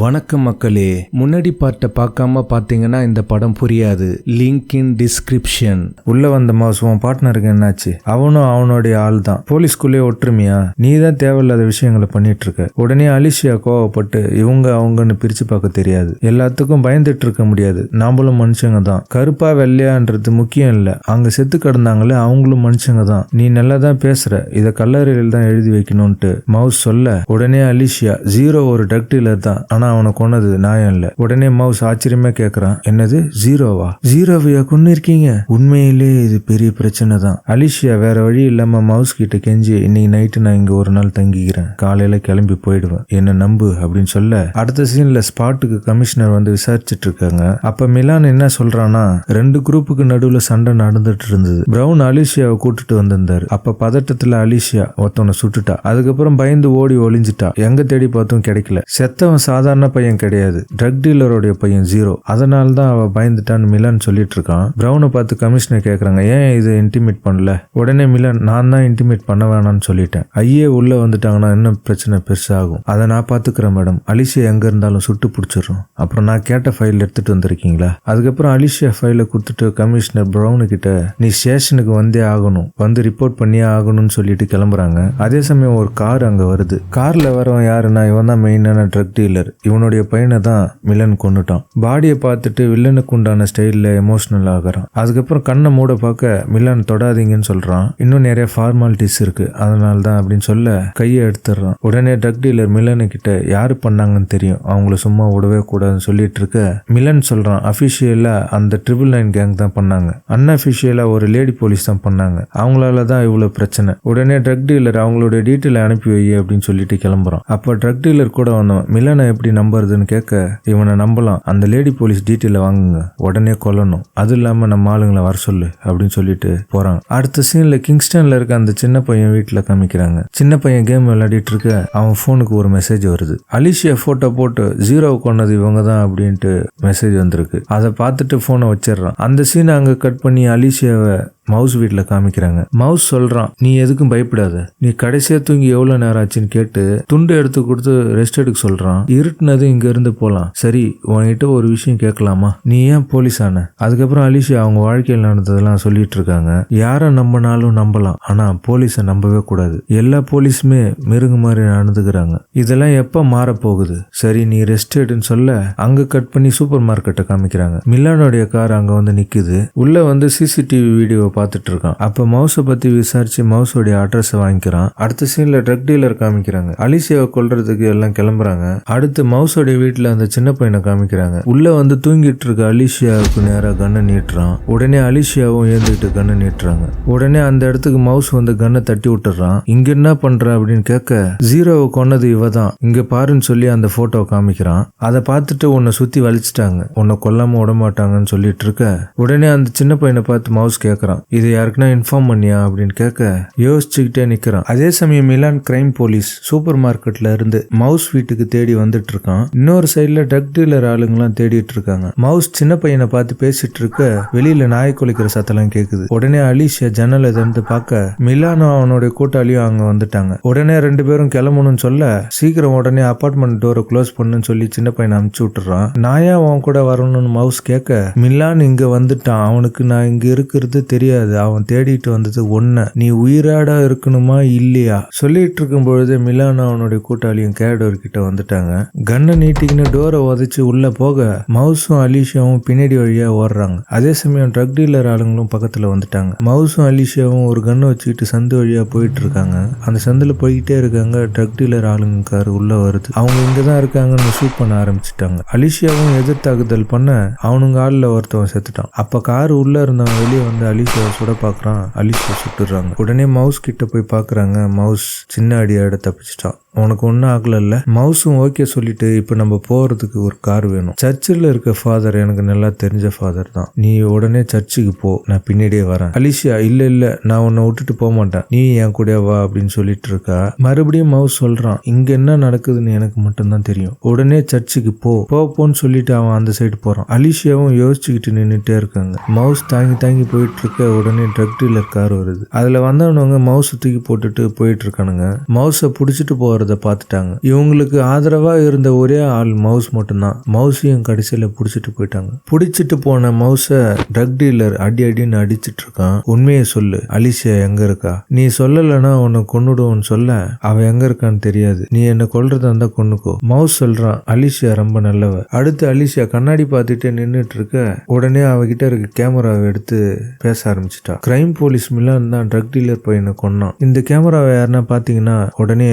வணக்கம் மக்களே. முன்னாடி பார்ட்ட பார்க்காம பார்த்தீங்கன்னா இந்த படம் புரியாது. லிங்க் இன் டிஸ்கிரிப்ஷன் உள்ள வந்த மாசம் உன் பார்ட்னருக்கு என்னாச்சு? அவனும் அவனுடைய ஆள் தான் போலீஸ்குள்ளே ஒற்றுமையா? நீ தான் தேவையில்லாத விஷயங்களை பண்ணிட்டு இருக்க உடனே அலிஷியா கோவப்பட்டு இவங்க அவங்கன்னு பிரிச்சு பார்க்க தெரியாது. எல்லாத்துக்கும் பயந்துட்டு இருக்க முடியாது. நாமளும் மனுஷங்க தான். கருப்பா வெள்ளையான்றது முக்கியம் இல்லை. அங்க செத்து கிடந்தாங்களே அவங்களும் மனுஷங்க தான். நீ நல்லா தான் பேசுற. இதை கல்லறையில் தான் எழுதி வைக்கணும்ட்டு மவுஸ் சொல்ல உடனே அலிஷியா ஜீரோ ஒரு ட்ரக் தான். ஆனா அவனை கொன்னது நியாயம் இல்ல. உடனே மவுஸ் ஆச்சரியமா கேக்குறான். என்னது? ஜீரோவா? ஜீரோவையா கொன்னு இருக்கீங்க உண்மையிலே இது பெரிய பிரச்சனை தான் அலிஷியா வேற வழி இல்லாம மவுஸ் கிட்ட கெஞ்சி இன்னைக்கு நைட்டு நான் இங்க ஒரு நாள் தங்கிக்கிறேன். காலையில கிளம்பி போயிடுவேன். என்ன நம்பு? அப்படின்னு சொல்ல அடுத்த சீன்ல ஸ்பாட்டுக்கு கமிஷனர் வந்து விசாரிச்சுட்டு இருக்காங்க. அப்ப மிலான் என்ன சொல்கிறான்னா ரெண்டு குரூப்புக்கு நடுவுல சண்டை நடந்துட்டு இருந்தது. பிரவுன் அலிஷியாவை கூட்டிட்டு வந்திருந்தாரு. அப்ப பதட்டத்துல அலிஷியா ஒருத்தவனை சுட்டுட்டா. அதுக்கப்புறம் பயந்து ஓடி ஒளிஞ்சிட்டா. எங்க தேடி பார்த்தும் கிடைக்கல. செத்தவன் சாதாரண பையன் கிடையாது. ட்ரக் டீலருடைய பையன் ஜீரோ அதனால தான் அவள் பயந்துட்டான்னு மிலன் சொல்லிட்டு இருக்கான் பிரவுனை பார்த்து கமிஷனர் கேட்குறாங்க ஏன் இதை இன்டிமேட் பண்ணல? உடனே மிலன் நான் தான் இன்டிமேட் பண்ண வேணாம்னு சொல்லிட்டேன். ஐயே உள்ளே வந்துட்டாங்கன்னா இன்னும் பிரச்சனை பெருசாகும். அதை நான் பார்த்துக்கிறேன் மேடம். அலிஷியா எங்கே இருந்தாலும் சுட்டு பிடிச்சிடுறோம். அப்புறம் நான் கேட்ட ஃபைல் எடுத்துகிட்டு வந்திருக்கீங்களா? அதுக்கப்புறம் அலிஷியா ஃபைலை கொடுத்துட்டு கமிஷனர் பிரவுனு கிட்ட நீ ஸ்டேஷனுக்கு வந்தே ஆகணும். வந்து ரிப்போர்ட் பண்ணியே ஆகணும்னு சொல்லிட்டு கிளம்புறாங்க. அதே சமயம் ஒரு கார் அங்கே வருது. காரில் வரவன் யாருன்னா இவன் தான் மெயினான ட்ரக் டீலர் இவனுடைய பையனை தான் மிலன் கொண்டுட்டான் பாடியை பார்த்துட்டு வில்லனுக்கு உண்டான ஸ்டைலில் எமோஷனல் ஆகிறான். அதுக்கப்புறம் கண்ணை மூட பார்க்க மிலன் தொடாதீங்கன்னு சொல்கிறான் இன்னும் நிறைய ஃபார்மாலிட்டிஸ் இருக்குது அதனால தான் அப்படின்னு சொல்ல கையை எடுத்துடுறான். உடனே ட்ரக் டீலர் மிலனு கிட்ட யார் பண்ணாங்கன்னு தெரியும். அவங்கள சும்மா விடவே கூடாதுன்னு சொல்லிட்டு இருக்க மிலன் சொல்கிறான் அஃபிஷியலாக அந்த ட்ரிபிள் நைன் கேங் தான் பண்ணாங்க. அன்அஃபிஷியலாக ஒரு லேடி போலீஸ் தான் பண்ணாங்க. அவங்களால தான் இவ்வளோ பிரச்சனை. உடனே ட்ரக் டீலர் அவங்களுடைய டீட்டெயில் அனுப்பி வை அப்படின்னு சொல்லிட்டு கிளம்புறான். அப்போ ட்ரக் டீலர் கூட வந்தவன் மிலனை எப்படி எப்படி நம்புறதுன்னு கேட்க இவனை நம்பலாம். அந்த லேடி போலீஸ் டீட்டெயில வாங்குங்க. உடனே கொல்லணும். அது இல்லாம நம்ம ஆளுங்களை வர சொல்லு அப்படின்னு சொல்லிட்டு போறாங்க. அடுத்த சீன்ல கிங்ஸ்டன்ல இருக்க அந்த சின்ன பையன் வீட்டுல காமிக்கிறாங்க. சின்ன பையன் கேம் விளையாடிட்டு இருக்க அவன் போனுக்கு ஒரு மெசேஜ் வருது. அலிஷியா போட்டோ போட்டு ஜீரோ கொண்டது இவங்க தான் அப்படின்ட்டு மெசேஜ் வந்திருக்கு. அதை பார்த்துட்டு போனை வச்சிடுறான். அந்த சீனை அங்க கட் பண்ணி அலிஷியாவை மவுஸ் வீட்டில் காமிக்கிறாங்க. மவுஸ் சொல்கிறான் நீ எதுக்கும் பயப்படாத. நீ கடைசியாக தூங்கி எவ்வளோ நேரம் ஆச்சுன்னு கேட்டு துண்டு எடுத்து கொடுத்து ரெஸ்ட் எடுக்க சொல்கிறான் இருட்டுனது இங்கேருந்து போகலாம் சரி உன்கிட்ட ஒரு விஷயம் கேட்கலாமா? நீ ஏன் போலீஸ் ஆன அதுக்கப்புறம் அலிஷா அவங்க வாழ்க்கையில் நடந்ததெல்லாம் சொல்லிட்டு இருக்காங்க. யாரை நம்பினாலும் நம்பலாம். ஆனால் போலீஸை நம்பவே கூடாது. எல்லா போலீஸுமே மிருகு மாதிரி நடந்துக்கிறாங்க. இதெல்லாம் எப்போ மாறப்போகுது? சரி நீ ரெஸ்ட் எடுன்னு சொல்ல அங்கே கட் பண்ணி சூப்பர் மார்க்கெட்டை காமிக்கிறாங்க. மில்லானுடைய கார் அங்கே வந்து நிக்குது. உள்ளே வந்து சிசிடிவி வீடியோ பார்த்துட்டு இருக்கான் அப்ப மவுஸை பத்தி விசாரிச்சு மவுஸோடைய அட்ரஸை வாங்கிக்கிறான். அடுத்த சீன்ல ட்ரக் டீலர் காமிக்கிறாங்க. அலிசியாவை கொல்றதுக்கு எல்லாம் கிளம்புறாங்க. அடுத்து மவுஸோடைய வீட்டுல அந்த சின்ன பையனை காமிக்கிறாங்க. உள்ள வந்து தூங்கிட்டு இருக்க அலிஷியாவுக்கு நேரா கண்ணை நீட்டுறான். உடனே அலிஷியாவும் ஏந்துக்கிட்டு கண்ணை நீட்டுறாங்க. உடனே அந்த இடத்துக்கு மவுஸ் வந்து கண்ணை தட்டி விட்டுறான். இங்க என்ன பண்ற அப்படின்னு கேட்க ஜீரோவை கொன்னது இவ தான் இங்க பாருன்னு சொல்லி அந்த போட்டோவை காமிக்கிறான். அதை பார்த்துட்டு உன்னை சுத்தி வலிச்சிட்டாங்க. உன்னை கொல்லாம விட மாட்டாங்கன்னு சொல்லிட்டு இருக்க உடனே அந்த சின்ன பையனை பார்த்து மவுஸ் கேட்கறான். இது யாருக்குன்னா இன்ஃபார்ம் பண்ணியா அப்படின்னு கேட்க யோசிச்சுக்கிட்டே நிக்கிறான். அதே சமயம் மிலான் கிரைம் போலீஸ் சூப்பர் மார்க்கெட்ல இருந்து மவுஸ் வீட்டுக்கு தேடி வந்துட்டு இருக்கான் இன்னொரு சைடுல ட்ரக் டீலர் ஆளுங்கெல்லாம் தேடிட்டு இருக்காங்க மவுஸ் சின்ன பையனை பார்த்து பேசிட்டு இருக்க வெளியில நாய் குலைக்கிற சத்தம்லாம் கேக்குது. உடனே அலிஷியா ஜன்னலை திறந்து பார்க்க மிலானும் அவனுடைய கூட்டாளியும் அங்க வந்துட்டாங்க. உடனே ரெண்டு பேரும் கிளம்பணும்னு சொல்ல சீக்கிரம் உடனே அபார்ட்மெண்ட் டோரை க்ளோஸ் பண்ணுன்னு சொல்லி சின்ன பையனை அமுச்சு விட்டுறான். நாயா அவன் கூட வரணும்னு மவுஸ் கேட்க மிலான் இங்க வந்துட்டான். அவனுக்கு நான் இங்க இருக்கிறது தெரியாது. அவன் தேடிட்டு வந்தது ஒன்ன நீ உயிராடா இருக்கணுமா? இல்லையா? சொல்லிட்டு இருக்கும் பொழுது மிலானா அவனுடைய கூட்டாளியும் கேடோர் கிட்ட வந்துட்டாங்க. கண்ணை நீட்டிக்கின்னு டோரை உதச்சு உள்ள போக மவுஸும் அலிஷாவும் பின்னாடி வழியா ஓடுறாங்க. அதே சமயம் ட்ரக் டீலர் ஆளுங்களும் பக்கத்துல வந்துட்டாங்க. மவுஸும் அலிஷாவும் ஒரு கண்ணை வச்சுக்கிட்டு சந்து வழியா போயிட்டு இருக்காங்க அந்த சந்தில் போய்கிட்டே இருக்காங்க ட்ரக் டீலர் ஆளுங்க கார் உள்ள வருது. அவங்க இங்கதான் இருக்காங்கன்னு ஷூட் பண்ண ஆரம்பிச்சிட்டாங்க. அலிஷியாவும் எதிர் தாக்குதல் பண்ண அவனுங்க ஆள்ல ஒருத்தவன் செத்துட்டான். அப்ப கார் உள்ள இருந்தவன் வெளியே வந்து அலிஷா சுட பார்க்குறான் அலிஸை சுட்டுறாங்க உடனே மவுஸ் கிட்ட போய் பாக்குறாங்க. மவுஸ் சின்ன அடியாட தப்பிச்சிட்டான். உனக்கு ஒன்றும் ஆகலைல்ல? மவுஸும் ஓகே சொல்லிட்டு இப்போ நம்ம போகிறதுக்கு ஒரு கார் வேணும். சர்ச்சில் இருக்க ஃபாதர் எனக்கு நல்லா தெரிஞ்ச ஃபாதர் தான். நீ உடனே சர்ச்சுக்கு போ. நான் பின்னாடியே வரேன். அலிஷியா இல்லை இல்லை நான் உன்னை விட்டுட்டு போக மாட்டேன். நீ என் கூட வா அப்படின்னு சொல்லிட்டு இருக்கா? மறுபடியும் மவுஸ் சொல்கிறான் இங்கே என்ன நடக்குதுன்னு எனக்கு மட்டும்தான் தெரியும். உடனே சர்ச்சுக்கு போ. போ போன்னு சொல்லிட்டு அவன் அந்த சைடு போகிறான் அலிஷியாவும் யோசிச்சுக்கிட்டு நின்றுட்டே இருக்காங்க. மவுஸ் தாங்கி தாங்கி போயிட்டு இருக்க உடனே ட்ரக் டீலர் கார் வருது. அதில் வந்தவனவங்க மவுஸை தூக்கி போட்டுட்டு போயிட்டு இருக்கானுங்க மவுஸை பிடிச்சிட்டு போகிற போறத பார்த்துட்டாங்க. இவங்களுக்கு ஆதரவா இருந்த ஒரே ஆள் மவுஸ் மட்டும்தான். மவுஸையும் கடைசியில புடிச்சிட்டு போயிட்டாங்க. புடிச்சிட்டு போன மவுஸை ட்ரக் டீலர் அடி அடின்னு அடிச்சிட்டு இருக்கான். உண்மையை சொல்லு. அலிசியா எங்க இருக்கா? நீ சொல்லலைன்னா உன்னை கொன்னுடுவோன்னு சொல்ல அவ எங்க இருக்கான்னு தெரியாது. நீ என்ன கொல்றதா இருந்தா கொன்னுக்கோ. மவுஸ் சொல்றான் அலிசியா ரொம்ப நல்லவ. அடுத்து அலிசியா கண்ணாடி பார்த்துட்டு நின்றுட்டு இருக்க உடனே அவகிட்ட இருக்க கேமராவை எடுத்து பேச ஆரம்பிச்சிட்டா. கிரைம் போலீஸ் மில்லான் தான் ட்ரக் டீலர் பையனை கொன்னான். இந்த கேமராவை யாருன்னா பாத்தீங்கன்னா உடனே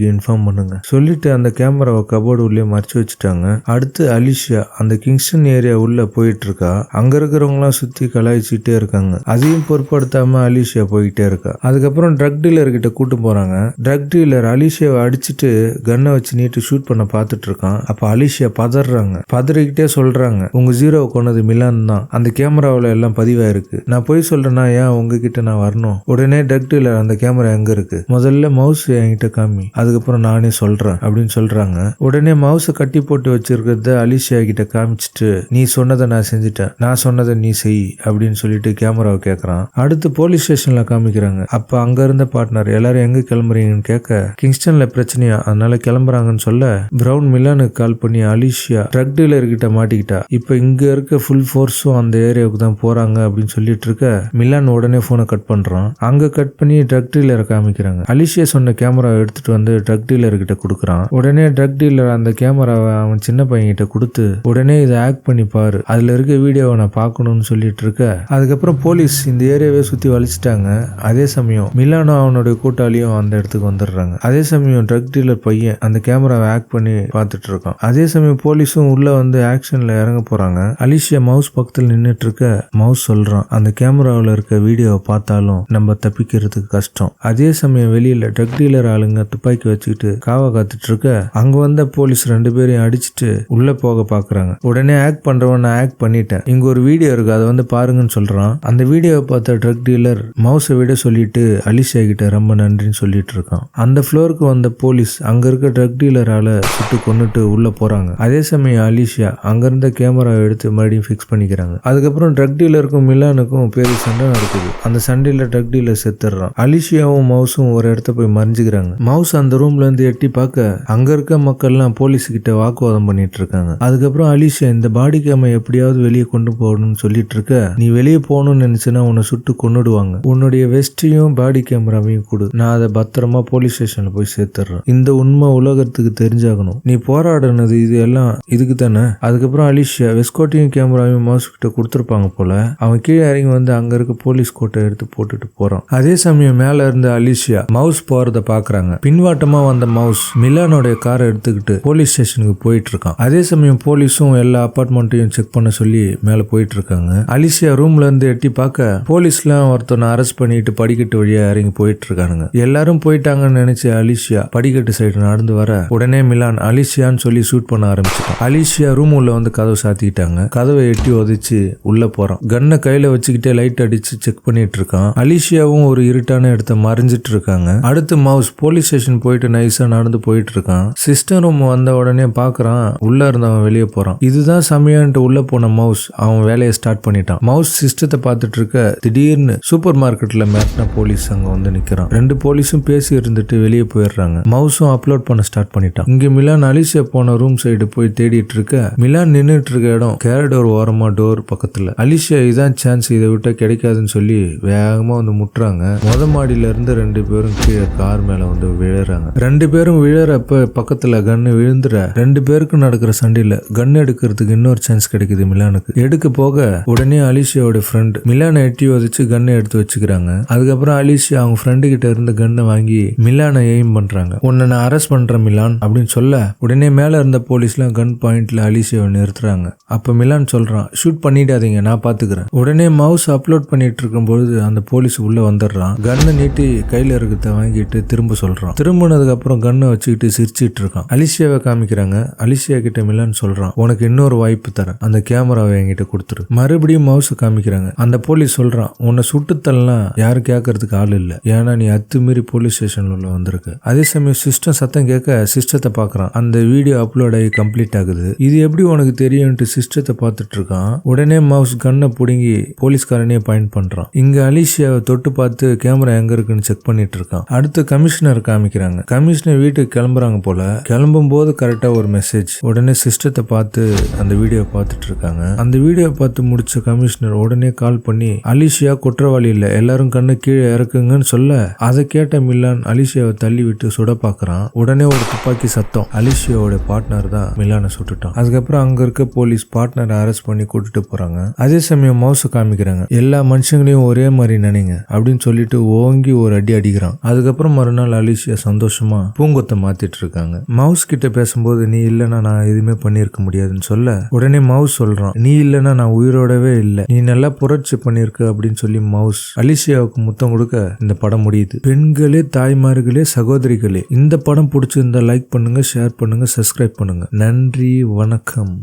எஃபிஐக்கு இன்ஃபார்ம் பண்ணுங்க. சொல்லிட்டு அந்த கேமராவை கபோர்டு உள்ளே மறைச்சு வச்சுட்டாங்க. அடுத்து அலிஷியா அந்த கிங்ஸ்டன் ஏரியா உள்ள போயிட்டு இருக்கா அங்க இருக்கிறவங்களாம் சுத்தி கலாய்ச்சிட்டே இருக்காங்க. அதையும் பொருட்படுத்தாம அலிஷியா போயிட்டே இருக்கா. அதுக்கப்புறம் ட்ரக் டீலர் கிட்ட கூட்டு போறாங்க. ட்ரக் டீலர் அலிஷியாவை அடிச்சிட்டு கன்னை வச்சு நீட்டு ஷூட் பண்ண பார்த்துட்டு இருக்கான். அப்ப அலிஷியா பதறாங்க. பதறிக்கிட்டே சொல்றாங்க. உங்க ஜீரோவை கொண்டது மிலான் தான். அந்த கேமராவில் எல்லாம் பதிவாயிருக்கு. நான் போய் சொல்றேன்னா ஏன் உங்ககிட்ட நான் வரணும்? உடனே ட்ரக் டீலர் அந்த கேமரா எங்க இருக்கு? முதல்ல மவுஸ் என்கிட்ட காமி. அதுக்கப்புறம் நானே சொல்கிறேன் அப்படின்னு சொல்கிறாங்க உடனே மவுஸை கட்டி போட்டு வச்சிருக்கிறத அலிஷியா கிட்ட காமிச்சிட்டு நீ சொன்னதை நான் செஞ்சுட்டேன். நான் சொன்னதை நீ செய் அப்படின்னு சொல்லிட்டு கேமராவை கேட்குறான் அடுத்து போலீஸ் ஸ்டேஷனில் காமிக்கிறாங்க. அப்போ அங்கே இருந்த பார்ட்னர் எல்லாரும் எங்கே கிளம்புறீங்கன்னு கேட்க கிங்ஸ்டனில் பிரச்சனையா? அதனால கிளம்புறாங்கன்னு சொல்ல பிரவுன் மில்லானுக்கு கால் பண்ணி அலிஷியா ட்ரக் டீலர் கிட்ட மாட்டிக்கிட்டா. இப்போ இங்கே இருக்க ஃபுல் ஃபோர்ஸும் அந்த ஏரியாவுக்கு தான் போகிறாங்க அப்படின்னு சொல்லிட்டு இருக்க மில்லான் உடனே ஃபோனை கட் பண்ணுறான் அங்கே கட் பண்ணி ட்ரக் டீலரை காமிக்கிறாங்க. அலிஷியா சொன்ன கேமராவை எடுத்துட்டு வந்து ட்ரக் டீலர் கிட்ட கொடுக்குறான். உடனே ட்ரக் டீலர் அந்த கேமராவை அவன் சின்ன பையன் கிட்ட கொடுத்து உடனே இதை ஆக்ட் பண்ணி பாரு. அதுல இருக்க வீடியோவை நான் பார்க்கணும்னு சொல்லிட்டு இருக்க. அதுக்கப்புறம் போலீஸ் இந்த ஏரியாவே சுத்தி வலிச்சிட்டாங்க. அதே சமயம் மில்லானோ அவனுடைய கூட்டாளியும் அந்த இடத்துக்கு வந்துடுறாங்க. அதே சமயம் ட்ரக் டீலர் பையன் அந்த கேமராவை ஆக்ட் பண்ணி பார்த்துட்டு இருக்கான். அதே சமயம் போலீஸும் உள்ள வந்து ஆக்ஷன்ல இறங்க போறாங்க. அலிஷியா மவுஸ் பக்கத்தில் நின்றுட்டு இருக்க மவுஸ் சொல்றான் அந்த கேமராவில் இருக்க வீடியோவை பார்த்தாலும் நம்ம தப்பிக்கிறதுக்கு கஷ்டம். அதே சமயம் வெளியில ட்ரக் டீலர் ஆளுங்க துப்பாக்கி வச்சுக்கிட்டு காவ காத்துட்டு இருக்க அங்க வந்த போலீஸ் ரெண்டு பேரையும் அடிச்சிட்டு உள்ள போக பாக்குறாங்க. உடனே ஆக்ட் பண்றவன் நான் ஆக்ட் பண்ணிட்டேன். இங்க ஒரு வீடியோ இருக்கு அதை வந்து பாருங்கன்னு சொல்றான். அந்த வீடியோவை பார்த்த ட்ரக் டீலர் மவுஸை விட சொல்லிட்டு அலிஷா கிட்ட ரொம்ப நன்றின்னு சொல்லிட்டு இருக்கான் அந்த ஃப்ளோருக்கு வந்த போலீஸ் அங்க இருக்க ட்ரக் டீலரால சுட்டு கொண்டுட்டு உள்ள போறாங்க. அதே சமயம் அலிஷா அங்க இருந்த கேமராவை எடுத்து மறுபடியும் ஃபிக்ஸ் பண்ணிக்கிறாங்க. அதுக்கப்புறம் ட்ரக் டீலருக்கும் மிலானுக்கும் பெரிய சண்டை நடக்குது. அந்த சண்டையில ட்ரக் டீலர் செத்துடுறான். அலிஷியாவும் மவுஸும் ஒரு இடத்த போய் மறைஞ்சுக்கிறாங்க. மவுஸ் அந்த ரூம்லேருந்து எட்டி பார்க்க அங்கே இருக்க மக்கள்லாம் போலீஸ்கிட்ட வாக்குவாதம் பண்ணிட்டு இருக்காங்க அதுக்கப்புறம் அலிஷா இந்த பாடி கேமை எப்படியாவது வெளியே கொண்டு போகணும்னு சொல்லிட்டு இருக்க நீ வெளியே போகணும்னு நினைச்சுன்னா உன்னை சுட்டு கொண்டுடுவாங்க உன்னுடைய வெஸ்டையும் பாடி கேமராவையும் கொடு. நான் அதை பத்திரமா போலீஸ் ஸ்டேஷன்ல போய் சேர்த்துறேன் இந்த உண்மை உலகத்துக்கு தெரிஞ்சாகணும். நீ போராடினது இது எல்லாம் இதுக்கு தானே? அதுக்கப்புறம் அலிஷா வெஸ்கோட்டையும் கேமராவையும் மவுஸ் கிட்ட கொடுத்துருப்பாங்க போல அவன் கீழே இறங்கி வந்து அங்க இருக்க போலீஸ் கோட்டை எடுத்து போட்டுட்டு போறான். அதே சமயம் மேல இருந்த அலிஷியா மவுஸ் போறத பாக்குறாங்க பின்வாட்டமா வந்த மவுஸ் மிலானோடைய காரை எடுத்துக்கிட்டு போலீஸ் ஸ்டேஷனுக்கு போயிட்டு இருக்கான் அதே சமயம் போலீஸும் எல்லா அபார்ட்மெண்ட்டையும் செக் பண்ண சொல்லி மேல போயிட்டு இருக்காங்க அலிசியா ரூம்ல இருந்து எட்டி பார்க்க போலீஸ்லாம் ஒருத்தனை அரெஸ்ட் பண்ணிட்டு படிக்கட்டு வழியா இறங்கி போயிட்டு இருக்கானுங்க எல்லாரும் போயிட்டாங்கன்னு நினைச்சு அலிசியா படிக்கட்டு சைடு நடந்து வர உடனே மிலான் அலிஷியான்னு சொல்லி ஷூட் பண்ண ஆரம்பிச்சிட்டான். அலிசியா ரூம் உள்ள வந்து கதவை சாத்திக்கிட்டாங்க கதவை எட்டி உதைச்சு உள்ள போறான். கன்னை கையில வச்சுக்கிட்டே லைட் அடிச்சு செக் பண்ணிட்டு இருக்கான். அலிசியாவும் ஒரு இருட்டான இடத்த மறைஞ்சிட்டு இருக்காங்க. அடுத்து மவுஸ் போலீஸ் ஸ்டேஷன் போயிட்டு நைஸா நடந்து போயிட்டு இருக்கான் சிஸ்டர் ரூம் வந்த உடனே பாக்குறான் உள்ள இருந்தவன் வெளியே போறான். இதுதான் சமயம்ட்டு உள்ள போன மவுஸ் அவன் வேலையை ஸ்டார்ட் பண்ணிட்டான். மவுஸ் சிஸ்டத்தை பார்த்துட்டு இருக்க திடீர்னு சூப்பர் மார்க்கெட்ல மேட்ன போலீஸ் அங்க வந்து நிக்கிறான். ரெண்டு போலீஸும் பேசி இருந்துட்டு வெளியே போயிடுறாங்க. மவுஸும் அப்லோட் பண்ண ஸ்டார்ட் பண்ணிட்டான். இங்க மிலான் அலிசியா போன ரூம் சைடு போய் தேடிட்டு இருக்க மிலான் நின்றுட்டு இருக்க இடம் கேரடோர் ஓரமா டோர் பக்கத்துல. அலிசியா இதான் சான்ஸ் இதை விட்டா கிடைக்காதுன்னு சொல்லி வேகமா வந்து முட்டுறாங்க. முத மாடியில இருந்து ரெண்டு பேரும் கீழே கார் மேல வந்து விழுறாங்க. ரெண்டு பேரும் விழறப்ப பக்கத்துல கன்னு விழுந்துற ரெண்டு பேருக்கும் நடக்கிற சண்டையில கன் எடுக்கிறதுக்கு இன்னொரு சான்ஸ் கிடைக்குது மிலானுக்கு. எடுக்க போக உடனே அலிஷியாவோட ஃப்ரெண்ட் மிலானை எட்டி உதச்சு கன்னை எடுத்து வச்சுக்கிறாங்க. அதுக்கப்புறம் அலிஷியா அவங்க ஃப்ரெண்டு கிட்ட இருந்து கன்னை வாங்கி மிலானை எய்ம் பண்றாங்க. உன்னை நான் அரெஸ்ட் பண்றேன் மிலான் அப்படின்னு சொல்ல உடனே மேல இருந்த போலீஸ்லாம் கன் பாயிண்ட்ல அலிஷியாவை நிறுத்துறாங்க. அப்ப மிலான் சொல்றான் ஷூட் பண்ணிடாதீங்க நான் பாத்துக்கிறேன். உடனே மவுஸ் அப்லோட் பண்ணிட்டு இருக்கும்போது அந்த போலீஸ் உள்ள வந்துடுறான். கன்னை நீட்டி கையில இருக்கிறத வாங்கிட்டு திரும்ப சொல்றான். திரும்ப தூங்கினதுக்கப்புறம் கன்னை வச்சுக்கிட்டு சிரிச்சிட்டு இருக்கான் அலிஷியாவை காமிக்கிறாங்க. அலிஷியா கிட்ட மிலான் சொல்கிறான் உனக்கு இன்னொரு வாய்ப்பு தரேன். அந்த கேமராவை என்கிட்ட கொடுத்துரு. மறுபடியும் மவுஸை காமிக்கிறாங்க. அந்த போலீஸ் சொல்கிறான் உன்னை சுட்டுத்தல்லாம் யாரும் கேட்கறதுக்கு ஆள் இல்லை. ஏன்னா நீ அத்துமீறி போலீஸ் ஸ்டேஷன்ல உள்ள வந்திருக்க. அதே சமயம் சிஸ்டம் சத்தம் கேட்க சிஸ்டத்தை பார்க்குறான் அந்த வீடியோ அப்லோட் ஆகி கம்ப்ளீட் ஆகுது. இது எப்படி உனக்கு தெரியும்ட்டு சிஸ்டத்தை பார்த்துட்டு இருக்கான் உடனே மவுஸ் கன்னை பிடுங்கி போலீஸ்காரனே பாயிண்ட் பண்ணுறான் இங்கே அலிஷியாவை தொட்டு பார்த்து கேமரா எங்கே இருக்குன்னு செக் பண்ணிட்டு இருக்கான் அடுத்து கமிஷனர் காமிக்கிறாங்க வராங்க கமிஷனர் வீட்டுக்கு கிளம்புறாங்க போல கிளம்பும் போது கரெக்டா ஒரு மெசேஜ் உடனே சிஸ்டத்தை பார்த்து அந்த வீடியோ பார்த்துட்டு இருக்காங்க. அந்த வீடியோ பார்த்து முடிச்ச கமிஷனர் உடனே கால் பண்ணி அலிஷியா குற்றவாளி இல்லை. எல்லாரும் கண்ணு கீழே இறக்குங்கன்னு சொல்ல? அதை கேட்ட மில்லான் அலிஷியாவை தள்ளி விட்டு சுட பார்க்குறான். உடனே ஒரு துப்பாக்கி சத்தம். அலிஷியாவோட பார்ட்னர் தான் மில்லானை சுட்டுட்டான். அதுக்கப்புறம் அங்க இருக்க போலீஸ் பார்ட்னரை அரெஸ்ட் பண்ணி கூட்டிட்டு போறாங்க. அதே சமயம் மவுஸ் காமிக்கிறாங்க. எல்லா மனுஷங்களையும் ஒரே மாதிரி நினைங்க அப்படின்னு சொல்லிட்டு ஓங்கி ஒரு அடி அடிக்கிறான். அதுக்கப்புறம் மறுநாள் அலிஷியா சந்தோஷம் பூங்கொத்தை மாத்திட்டு இருக்காங்க மவுஸ் கிட்ட பேசும்போது நீ இல்லைன்னா நான் எதுவுமே பண்ணியிருக்க முடியாதுன்னு சொல்ல? உடனே மவுஸ் சொல்றான் நீ இல்லைன்னா நான் உயிரோடவே இல்லை. நீ நல்லா புரட்சி பண்ணியிருக்க அப்படின்னு சொல்லி மவுஸ் அலிசியாவுக்கு முத்தம் கொடுக்க இந்த படம் முடியுது. பெண்களே தாய்மார்களே சகோதரிகளே இந்த படம் பிடிச்சிருந்தா லைக் பண்ணுங்க ஷேர் பண்ணுங்க சப்ஸ்கிரைப் பண்ணுங்க. நன்றி வணக்கம்.